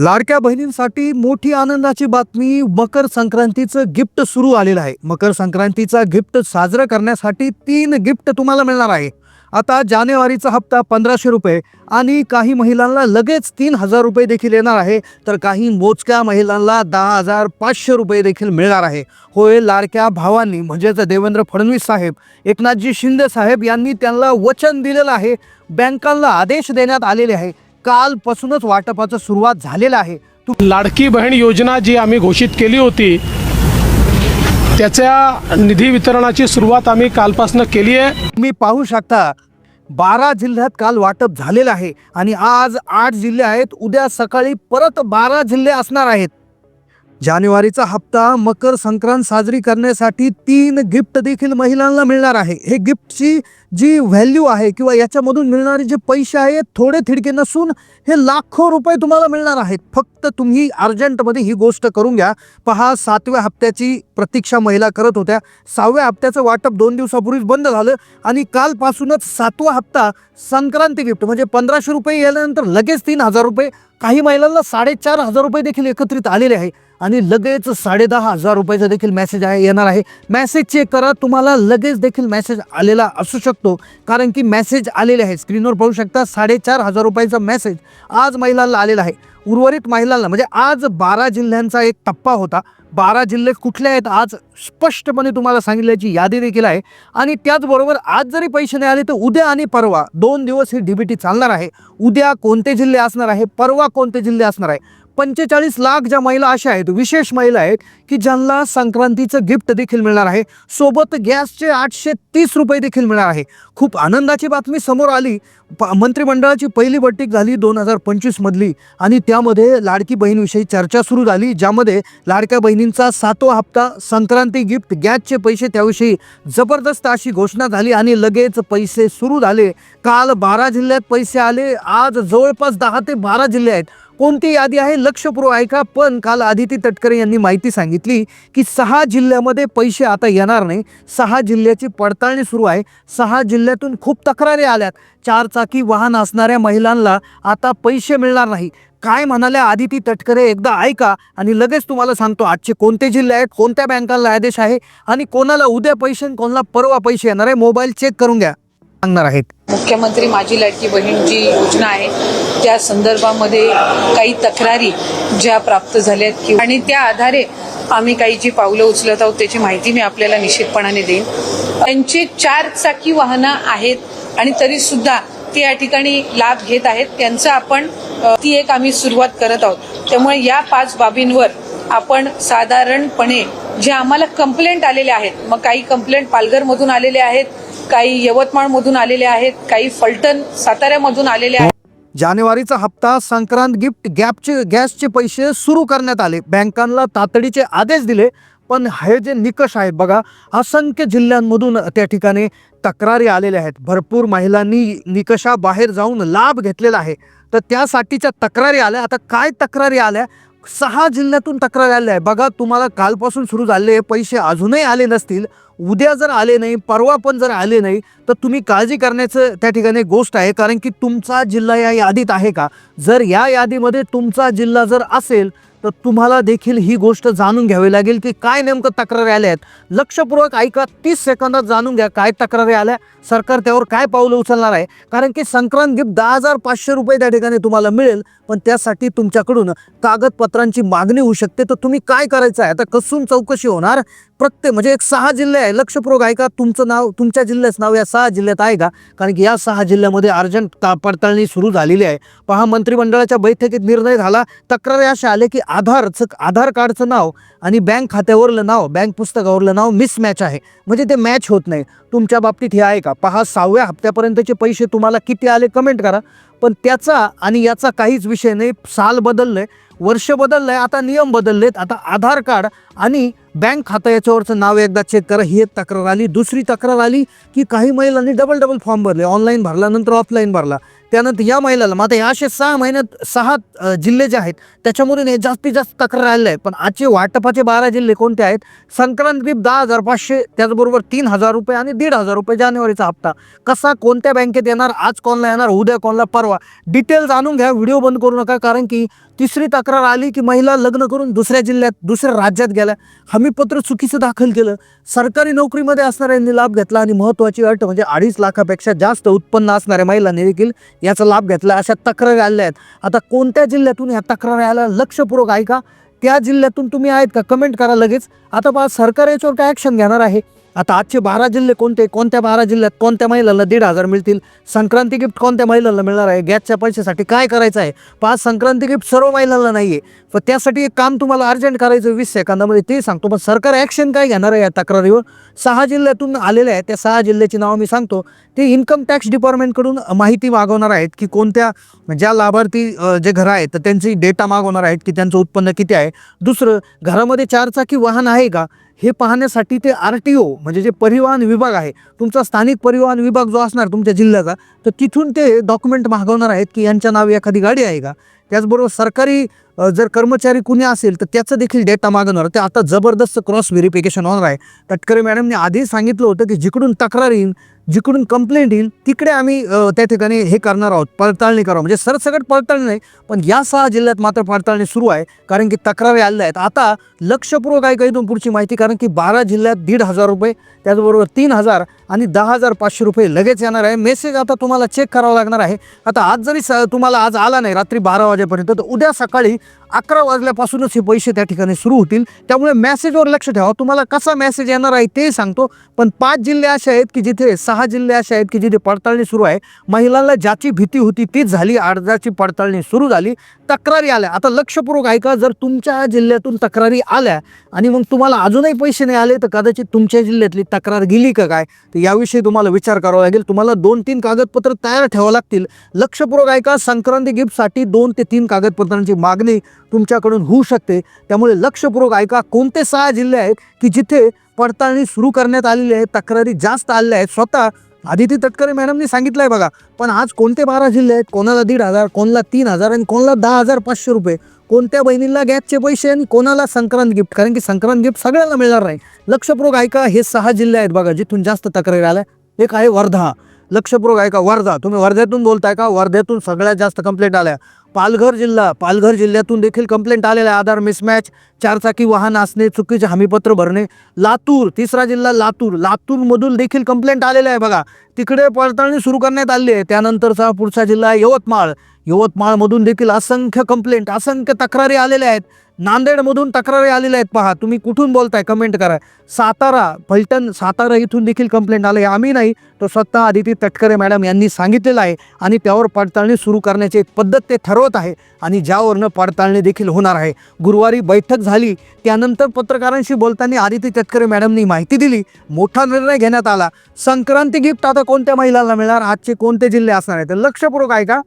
लाडक्या बहिणींसाठी मोठी आनंदाची बातमी मकर संक्रांतीचं गिफ्ट सुरू आलेलं आहे. मकर संक्रांतीचा गिफ्ट साजरं करण्यासाठी तीन गिफ्ट तुम्हाला मिळणार आहे. आता जानेवारीचा हप्ता पंधराशे रुपये आणि काही महिलांना लगेच तीन हजार रुपये देखील येणार आहे. तर काही मोजक्या महिलांना दहा हजार पाचशे रुपये देखील मिळणार आहे. होय लाडक्या भावांनी म्हणजेच देवेंद्र फडणवीस साहेब एकनाथजी शिंदे साहेब यांनी त्यांना वचन दिलेलं आहे. बँकांना आदेश देण्यात आलेले आहे. कालपासूनच वाटपाचं सुरुवात झालेलं आहे. तु- लाडकी बहीण योजना जी आम्ही घोषित केली होती त्याच्या निधी वितरणाची सुरुवात आम्ही कालपासून केली आहे. तुम्ही पाहू शकता बारा जिल्ह्यात काल वाटप झालेलं आहे आणि आज आठ जिल्हे आहेत. उद्या सकाळी परत बारा जिल्हे असणार आहेत. जानेवारीचा हप्ता मकर संक्रांत साजरी करण्यासाठी तीन गिफ्ट देखील महिलांना मिळणार आहे. हे गिफ्टची जी व्हॅल्यू आहे किंवा याच्यामधून मिळणारे जे पैसे आहेत थोडे थिडके नसून हे लाखो रुपये तुम्हाला मिळणार आहेत. फक्त तुम्ही अर्जंटमध्ये ही गोष्ट करून घ्या. पहा सातव्या हप्त्याची प्रतीक्षा महिला करत होत्या. सहाव्या हप्त्याचं वाटप दोन दिवसापूर्वीच बंद झालं आणि कालपासूनच सातवा हप्ता संक्रांती गिफ्ट म्हणजे पंधराशे रुपये याल्यानंतर लगेच तीन हजार रुपये काही महिलांना साडेचार हजार रुपये देखील एकत्रित आलेले आहे. आणि लगेच साडेदहा हजार रुपयाचा देखील मेसेज आहे येणार आहे. मेसेज चेक करा तुम्हाला लगेच देखील मेसेज आलेला असू शकतो. कारण की मेसेज आलेले आहे स्क्रीनवर पाहू शकता साडेचार हजार रुपयाचा मेसेज आज महिलांना आलेला आहे. उर्वरित महिलांना म्हणजे आज बारा जिल्ह्यांचा एक टप्पा होता. बारा जिल्हे कुठले आहेत आज स्पष्टपणे तुम्हाला सांगितल्याची यादी देखील आहे. आणि त्याचबरोबर आज जरी पैसे नाही आले तर उद्या आणि परवा दोन दिवस ही डीबीटी चालणार आहे. उद्या कोणते जिल्हे असणार आहे? परवा कोणते जिल्हे असणार आहे? पंचेचाळीस लाख ज्या महिला अशा आहेत विशेष महिला आहेत की ज्यांना संक्रांतीचं गिफ्ट देखील मिळणार आहे. सोबत गॅसचे आठशे तीस रुपये देखील मिळणार आहे. खूप आनंदाची बातमी समोर आली. प मंत्रिमंडळाची पहिली बैठक झाली दोन हजार पंचवीसमधली आणि त्यामध्ये लाडकी बहीणविषयी चर्चा सुरू झाली ज्यामध्ये लाडक्या बहिणींचा सातवा हप्ता संक्रांती गिफ्ट गॅसचे पैसे त्याविषयी जबरदस्त अशी घोषणा झाली आणि लगेच पैसे सुरू झाले. काल बारा जिल्ह्यात पैसे आले. आज जवळपास दहा ते बारा जिल्हे आहेत. कोणती यादी आहे? लक्षपूर्व ऐका. पण काल आदिती तटकरे यांनी माहिती सांगितली की सहा जिल्ह्यामध्ये पैसे आता येणार नाही. सहा जिल्ह्याची पडताळणी सुरू आहे. सहा जिल्ह्यातून खूप तक्रारी आल्यात. चारचाकी वाहन असणाऱ्या महिलांना आता पैसे मिळणार नाही. काय म्हणाल्या आदिती तटकरे? एकदा ऐका आणि लगेच तुम्हाला सांगतो आजचे कोणते जिल्हे आहेत कोणत्या बँकांना आदेश आहे आणि कोणाला उद्या पैसे आणि कोणाला परवा पैसे येणार आहे मोबाईल चेक करून घ्या. सांगणार आहेत. मुख्यमंत्री माझी लाडकी बहीण जी योजना आहे. त्या संदर्भामध्ये काही तक्रारी ज्या प्राप्त झाल्यात आहेत आणि त्या आधारे आम्ही काही जी पावलं उचलत आहोत त्याची माहिती मी आपल्याला निश्चितपणाने देईन. त्यांची चार चाकी वाहनं आहेत आणि तरी सुद्धा ते या ठिकाणी लाभ घेत आहेत. त्यांचं आपण ती एक आम्ही सुरुवात करत आहोत. त्यामुळे या पाच बाबींवर आपण साधारणपणे जे आम्हाला कंप्लेंट आलेले आहेत मग काही कंप्लेंट पालघरमधून आलेले आहेत काही यवतमाळमधून आलेले आहेत काही फलटण साताऱ्यामधून आलेले आहेत. जानेवारीचा हप्ता संक्रांत गिफ्ट गॅपचे गॅसचे पैसे सुरू करण्यात आले. बँकांना तातडीचे आदेश दिले पण हे जे निकष आहेत बघा असंख्य जिल्ह्यांमधून त्या ठिकाणी तक्रारी आलेल्या आहेत. भरपूर महिलांनी निकषाबाहेर जाऊन लाभ घेतलेला आहे. तर त्यासाठीच्या तक्रारी आल्या. आता काय तक्रारी आल्या? सहा जिल्ह्यातून तक्रारी आल्या आहे बघा तुम्हाला कालपासून सुरू झाले पैसे अजूनही आले नसतील. उद्या जर आले नाही परवा पण जर आले नाही तर तुम्ही काळजी करण्याचं त्या ठिकाणी गोष्ट आहे. कारण की तुमचा जिल्हा या यादीत आहे का? जर या यादीमध्ये तुमचा जिल्हा जर असेल तर तुम्हाला देखील ही गोष्ट जाणून घ्यावी लागेल की काय नेमकं तक्रारी आल्या आहेत. लक्षपूर्वक ऐका तीस सेकंदात जाणून घ्या काय तक्रारी आल्या. सरकार त्यावर काय पावलं उचलणार आहे. कारण की संक्रांत गिफ्ट दहा हजार पाचशे रुपये त्या ठिकाणी तुम्हाला मिळेल पण त्यासाठी तुमच्याकडून कागदपत्रांची मागणी होऊ शकते. तर तुम्ही काय करायचं आहे? आता कसून चौकशी होणार? प्रत्येक म्हणजे एक सहा जिल्हे आहे. लक्षपूर्वक ऐका तुमचं नाव तुमच्या जिल्ह्याचं नाव या सहा जिल्ह्यात आहे का कारण की या सहा जिल्ह्यामध्ये अर्जंट ता पडताळणी सुरू झालेली आहे. पहा मंत्रिमंडळाच्या बैठकीत निर्णय झाला. तक्रारी अशा आले की आधारचं आधार कार्डचं नाव आणि बँक खात्यावरलं नाव बँक पुस्तकावरलं नाव मिसमॅच आहे. म्हणजे ते मॅच होत नाही. तुमच्या बाबतीत हे आहे का पहा सहाव्या हप्त्यापर्यंतचे पैसे तुम्हाला किती आले कमेंट करा. पण त्याचा आणि याचा काहीच विषय नाही. साल बदललं आहे वर्ष बदललं आहे आता नियम बदललेत. आता आधार कार्ड आणि बँक खातं याच्यावरचं नाव एकदा चेक करा. ही एक तक्रार आली. दुसरी तक्रार आली की काही महिलांनी डबल डबल फॉर्म भरले. ऑनलाईन भरला नंतर ऑफलाईन भरला. त्यानंतर या महिलाला मग आता या असे सहा महिन्यात सहा जिल्हे जे आहेत त्याच्यामधून हे जास्तीत जास्त तक्रार आलेल्या आहेत पण आजचे वाटपाचे बारा जिल्हे कोणते आहेत? संक्रांत दहा हजार पाचशे त्याचबरोबर तीन हजार रुपये आणि दीड हजार रुपये जानेवारीचा हप्ता. कसा कोणत्या बँकेत येणार आज कोणला येणार उद्या कोणला परवा? डिटेल जाणून घ्या व्हिडिओ बंद करू नका कारण की तिसरी तक्रार आली की महिला लग्न करून दुसऱ्या जिल्ह्यात दुसऱ्या राज्यात गेल्या. हमीपत्र चुकीचं दाखल केलं. सरकारी नोकरीमध्ये असणाऱ्यांनी लाभ घेतला आणि महत्त्वाची अट म्हणजे अडीच लाखापेक्षा जास्त उत्पन्न असणाऱ्या महिलांनी देखील याचा लाभ घेतला अशा तक्रारी आल्या आहेत. आता कोणत्या जिल्ह्यातून ह्या तक्रारी आल्या? लक्षपूर्वक ऐका. त्या जिल्ह्यातून तुम्ही आहेत का? कमेंट करा लगेच. आता बा सरकार याच्यावर काय ॲक्शन घेणार आहे? आता आजचे बारा जिल्हे कोणते? कोणत्या बारा जिल्ह्यात कोणत्या महिलांना दीड हजार मिळतील? संक्रांती गिफ्ट कोणत्या महिलांना मिळणार आहे? गॅसच्या पैशासाठी काय करायचं आहे? पाच संक्रांती गिफ्ट सर्व महिलांना नाही आहे पण त्यासाठी एक काम तुम्हाला अर्जंट करायचं वीस सेकंदामध्ये ते सांगतो. पण सरकार ॲक्शन काय घेणार आहे या तक्रारीवर? सहा जिल्ह्यातून आलेले आहे त्या सहा जिल्ह्याची नावं मी सांगतो. ते इन्कम टॅक्स डिपार्टमेंटकडून माहिती मागवणार आहेत की कोणत्या ज्या लाभार्थी जे घरं आहेत तर त्यांची डेटा मागवणार आहेत की त्यांचं उत्पन्न किती आहे. दुसरं घरामध्ये चारचाकी वाहन आहे का? हे पाहण्यासाठी ते आर टी ओ म्हणजे जे परिवहन विभाग आहे तुमचा स्थानिक परिवहन विभाग जो असणार तुमच्या जिल्ह्याचा तर तिथून ते डॉक्युमेंट मागवणार आहेत की यांच्या नावे एखादी गाडी आहे का? त्याचबरोबर सरकारी जर कर्मचारी कुणी असेल तर त्याचं देखील डेटा मागणार ते आता जबरदस्त क्रॉस व्हेरिफिकेशन होणार आहे. तटकरे मॅडमने आधी सांगितलं होतं की जिकडून तक्रार येईल जिकडून कंप्लेंट येईल तिकडे आम्ही त्या ठिकाणी हे करणार आहोत. पडताळणी करावं. म्हणजे सरसकट पडताळणी नाही पण या सहा जिल्ह्यात मात्र पडताळणी सुरू आहे. कारण की तक्रारी आलेल्या आहेत. आता लक्षपूर्वक आहे काही पुढची माहिती कारण की बारा जिल्ह्यात दीड हजार रुपये त्याचबरोबर तीन हजार आणि दहा हजार पाचशे रुपये लगेच येणार आहे. मेसेज आता तुम्हाला चेक करावा लागणार आहे. आता आज जरी स तुम्हाला आज आला नाही रात्री बारा वाजेपर्यंत तर उद्या सकाळी अकरा वाजल्यापासूनच हे पैसे त्या ठिकाणी सुरू होतील. त्यामुळे मेसेजवर लक्ष ठेवा. तुम्हाला कसा मेसेज येणार आहे ते सांगतो. पण पाच जिल्हे असे आहेत की जिथे सहा जिल्हे असे आहेत की जिथे पडताळणी सुरू आहे. महिलांना ज्याची भीती होती तीच झाली. अर्जाची पडताळणी सुरू झाली. तक्रारी आल्या. आता लक्षपूर्वक ऐका जर तुमच्या जिल्ह्यातून तक्रारी आल्या आणि मग तुम्हाला अजूनही पैसे नाही आले तर कदाचित तुमच्या जिल्ह्यातली तक्रार गेली का काय? तर याविषयी तुम्हाला विचार करावा लागेल. तुम्हाला दोन तीन कागदपत्र तयार ठेवावं लागतील. लक्षपूर्वक ऐका संक्रांती गिफ्टसाठी दोन ते तीन कागदपत्रांची मागणी तुमच्याकडून होऊ शकते. त्यामुळे लक्षपूर्वक ऐका कोणते सहा जिल्हे आहेत की जिथे पडताळणी सुरू करण्यात आलेली आहे तक्रारी जास्त आलेल्या आहेत? स्वतः आदिती तटकरे मॅडमनी सांगितलं आहे बघा. पण आज कोणते बारा जिल्हे आहेत? कोणाला दीड हजार कोणाला तीन हजार आणि कोणाला दहा हजार पाचशे रुपये? कोणत्या बहिणीला गॅसचे पैसे आणि कोणाला संक्रांत गिफ्ट? कारण की संक्रांत गिफ्ट सगळ्यांना मिळणार नाही. लक्षपूर्वक ऐका हे सहा जिल्हे आहेत बघा जिथून जास्त तक्रारी आल्या. एक आहे वर्धा. लक्षपूर्वक ऐका वर्धा. तुम्ही वर्ध्यातून बोलताय का? वर्ध्यातून सगळ्यात जास्त कंप्लेंट आल्या. पालघर जिल्हा. पालघर जिल्ह्यातून देखील कंप्लेंट आलेला आहे. आधार मिसमॅच चारचाकी वाहन असणे चुकीचे हमीपत्र भरणे. लातूर तिसरा जिल्हा लातूर. लातूरमधून देखील कंप्लेंट आलेलं आहे बघा. तिकडे पडताळणी सुरू करण्यात आली आहे. त्यानंतरचा पुढचा जिल्हा आहे यवतमाळ. यवतमाळमधून देखील असंख्य कंप्लेंट असंख्य तक्रारी आलेल्या आहेत. नांदेडमधून तक्रारी आलेल्या आहेत. पहा तुम्ही कुठून बोलताय? कमेंट करा. सातारा फलटण सातारा इथून देखील कंप्लेंट आले. आम्ही नाही तो स्वतः आदिती तटकरे मॅडम यांनी सांगितलेलं आहे आणि त्यावर पडताळणी सुरू करण्याची एक पद्धत ते ठरवत आहे आणि ज्यावरनं पडताळणी देखील होणार आहे. गुरुवारी बैठक झाली. त्यानंतर पत्रकारांशी बोलताना आदिती तटकरे मॅडमनी माहिती दिली. मोठा निर्णय घेण्यात आला. संक्रांती गिफ्ट आता कोणत्या महिलांना मिळणार? आजचे कोणते जिल्हे असणार आहेत? तर लक्षपूर्वक का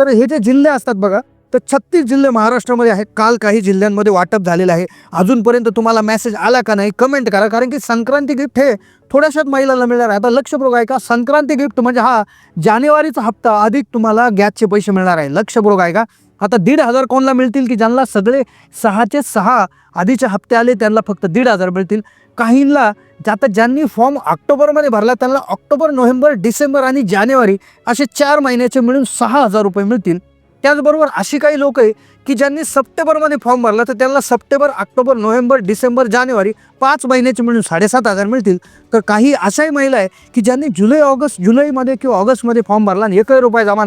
तर हे जे जिल्हे असतात बघा तर छत्तीस जिल्हे महाराष्ट्रामध्ये आहेत. काल काही जिल्ह्यांमध्ये वाटप झालेलं आहे. अजूनपर्यंत तुम्हाला मेसेज आला का नाही कमेंट करा. कारण की संक्रांती गिफ्ट हे थोड्याशात महिलांना मिळणार आहे. आता लक्षपूर्वक का संक्रांती गिफ्ट म्हणजे हा जानेवारीचा हप्ता अधिक तुम्हाला गॅसचे पैसे मिळणार आहे. लक्षपूर्वक का आता दीड हजार कोणाला मिळतील की ज्यांना सगळे सहाचे सहा आधीचे हप्ते आले त्यांना फक्त दीड हजार मिळतील. काहींना आता ज्यांनी फॉर्म ऑक्टोबरमध्ये भरला त्यांना ऑक्टोबर नोव्हेंबर डिसेंबर आणि जानेवारी असे चार महिन्याचे मिळून सहा हजार रुपये मिळतील. त्याचबरोबर अशी काही लोक आहे की ज्यांनी सप्टेंबरमध्ये फॉर्म भरला तर त्यांना सप्टेंबर ऑक्टोबर नोव्हेंबर डिसेंबर जानेवारी पाच महिन्याचे मिळून साडेसात हजार मिळतील. तर काही अशाही महिला आहे की ज्यांनी जुलै ऑगस्ट जुलैमध्ये किंवा ऑगस्टमध्ये फॉर्म भरला आणि एकही रुपये जमा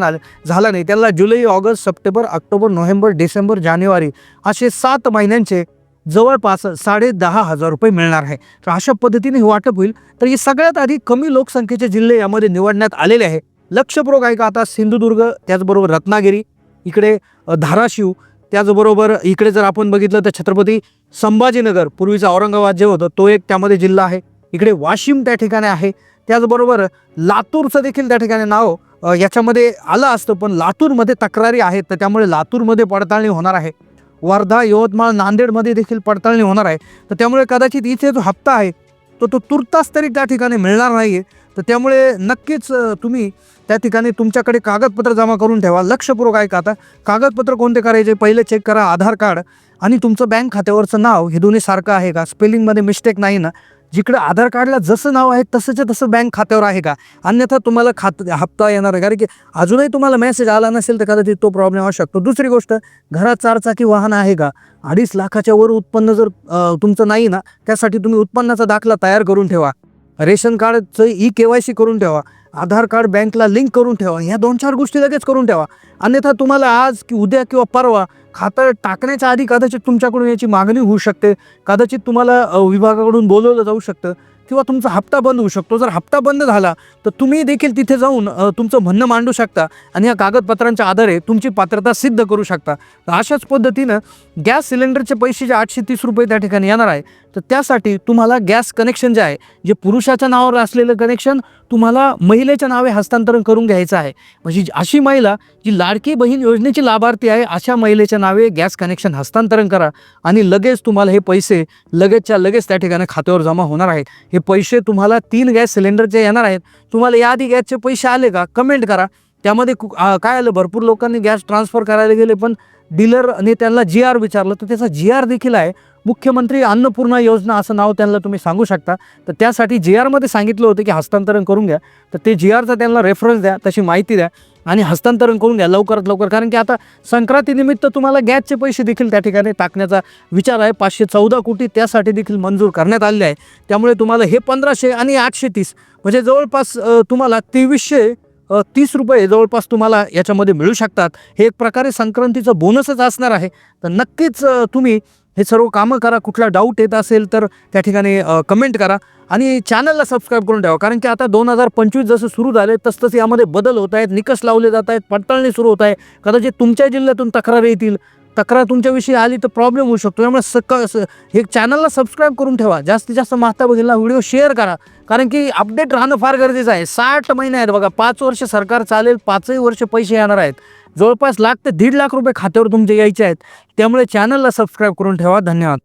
झाला नाही. त्यांना जुलै August September October November December जानेवारी असे सात महिन्यांचे जवळपास साडे दहा हजार रुपये मिळणार आहे. तर अशा पद्धतीने हे वाटप होईल. तर हे सगळ्यात आधी कमी लोकसंख्येचे जिल्हे यामध्ये निवडण्यात आलेले आहे. लक्षपूर्वक आहे का आता सिंधुदुर्ग त्याचबरोबर रत्नागिरी इकडे धाराशिव त्याचबरोबर इकडे जर आपण बघितलं तर छत्रपती संभाजीनगर पूर्वीचा औरंगाबाद जे होतं तो एक त्यामध्ये जिल्हा आहे. इकडे वाशिम त्या ठिकाणी आहे. त्याचबरोबर लातूरचं देखील त्या ठिकाणी नाव याच्यामध्ये आलं असतं पण लातूरमध्ये तक्रारी आहेत तर त्यामुळे लातूरमध्ये पडताळणी होणार आहे. वर्धा यवतमाळ नांदेडमध्ये देखील पडताळणी होणार आहे. तर त्यामुळे कदाचित इथे जो हप्ता आहे तो तो तुर्तास तरी त्या ठिकाणी मिळणार नाही आहे तर त्यामुळे नक्कीच तुम्ही त्या ठिकाणी तुमच्याकडे कागदपत्र जमा करून ठेवा. लक्षपूर्वक ऐका आता. कागदपत्र कोणते करायचे? पहिले चेक करा आधार कार्ड आणि तुमचं बँक खात्यावरचं नाव. हे दोन्ही सारखं आहे का? स्पेलिंगमध्ये मिस्टेक नाही ना? जिकडं आधार कार्डला जसं नाव आहे तसंच्या तसं बँक खात्यावर आहे का? अन्यथा तुम्हाला खात हप्ता येणार आहे. कारण की अजूनही तुम्हाला मेसेज आला नसेल तर कदाचित तो प्रॉब्लेम असू शकतो. दुसरी गोष्ट घरात चारचाकी वाहन आहे का? अडीच लाखाच्या वर उत्पन्न जर तुमचं नाही ना त्यासाठी तुम्ही उत्पन्नाचा दाखला तयार करून ठेवा. रेशन कार्डचं ई के वाय सी करून ठेवा. आधार कार्ड बँकला लिंक करून ठेवा. ह्या दोन चार गोष्टी लगेच करून ठेवा. अन्यथा तुम्हाला आज की उद्या किंवा परवा खातं टाकण्याच्या आधी कदाचित तुमच्याकडून याची मागणी होऊ शकते. कदाचित तुम्हाला विभागाकडून बोलवलं जाऊ शकतं किंवा तुमचा हप्ता बंद होऊ शकतो. जर हप्ता बंद झाला तर तुम्ही देखील तिथे जाऊन तुमचं म्हणणं मांडू शकता आणि या कागदपत्रांच्या आधारे तुमची पात्रता सिद्ध करू शकता. तर अशाच पद्धतीनं गॅस सिलेंडरचे पैसे जे आठशे तीस रुपये त्या ठिकाणी येणार आहे तर त्यासाठी तुम्हाला गॅस कनेक्शन जे आहे जे पुरुषाच्या नावावर असलेलं कनेक्शन तुम्हाला महिलेच्या नावे हस्तांतरण करून घ्यायचं आहे. म्हणजे जी- अशी महिला जी लाडकी बहीण योजनेची लाभार्थी आहे अशा महिलेच्या नावे गॅस कनेक्शन हस्तांतरण करा आणि लगेच तुम्हाला हे पैसे लगेचच्या लगेच त्या ठिकाणी खात्यावर जमा होणार आहेत. हे पैसे तुम्हाला तीन गॅस सिलेंडरचे येणार आहेत. तुम्हाला याआधी गॅसचे पैसे आले का? कमेंट करा. त्यामध्ये कु- काय आलं? भरपूर लोकांनी गॅस ट्रान्सफर करायला गेले पण डीलरने त्यांना जी आर विचारलं तर त्याचा जी आर देखील आहे. मुख्यमंत्री अन्नपूर्णा योजना असं नाव त्यांना तुम्ही सांगू शकता. तर त्यासाठी जी आरमध्ये सांगितलं होतं की हस्तांतरण करून घ्या. तर ते जी आरचा त्यांना रेफरन्स द्या तशी माहिती द्या आणि हस्तांतरण करून घ्या लवकरात लवकर. कारण की आता संक्रांतीनिमित्त तुम्हाला गॅसचे पैसे देखील त्या ठिकाणी टाकण्याचा विचार आहे. पाचशे चौदा कोटी त्यासाठी देखील मंजूर करण्यात आले आहे. त्यामुळे तुम्हाला हे पंधराशे आणि आठशे तीस म्हणजे जवळपास तुम्हाला तेवीसशे तीस रुपये जवळपास तुम्हाला याच्यामध्ये मिळू शकतात. हे एक प्रकारे संक्रांतीचं बोनसच असणार आहे. तर नक्कीच तुम्ही हे सर्व कामं करा. कुठला डाऊट येत असेल तर त्या ठिकाणी कमेंट करा. आणि चॅनलला सबस्क्राईब करून ठेवा. कारण की आता दोन हजार पंचवीस जसं सुरू झाले तसं यामध्ये बदल होत आहेत निकष लावले जात आहेत पडताळणी सुरू होत आहे. कदाचित तुमच्या जिल्ह्यातून तक्रार येतील. तक्रार तुमच्याविषयी आली तर प्रॉब्लेम होऊ शकतो. त्यामुळे सक हे चॅनलला सबस्क्राईब करून ठेवा. जास्तीत जास्त माता बघितला व्हिडिओ शेअर करा. कारण की अपडेट राहणं फार गरजेचं आहे. साठ महिने आहेत बघा. पाच वर्ष सरकार चालेल पाचही वर्ष पैसे येणार आहेत. जवळपास लाख ते दीड लाख रुपये खात्यावर तुमचे यायचे आहेत. त्यामुळे चॅनलला सबस्क्राईब करून ठेवा. धन्यवाद.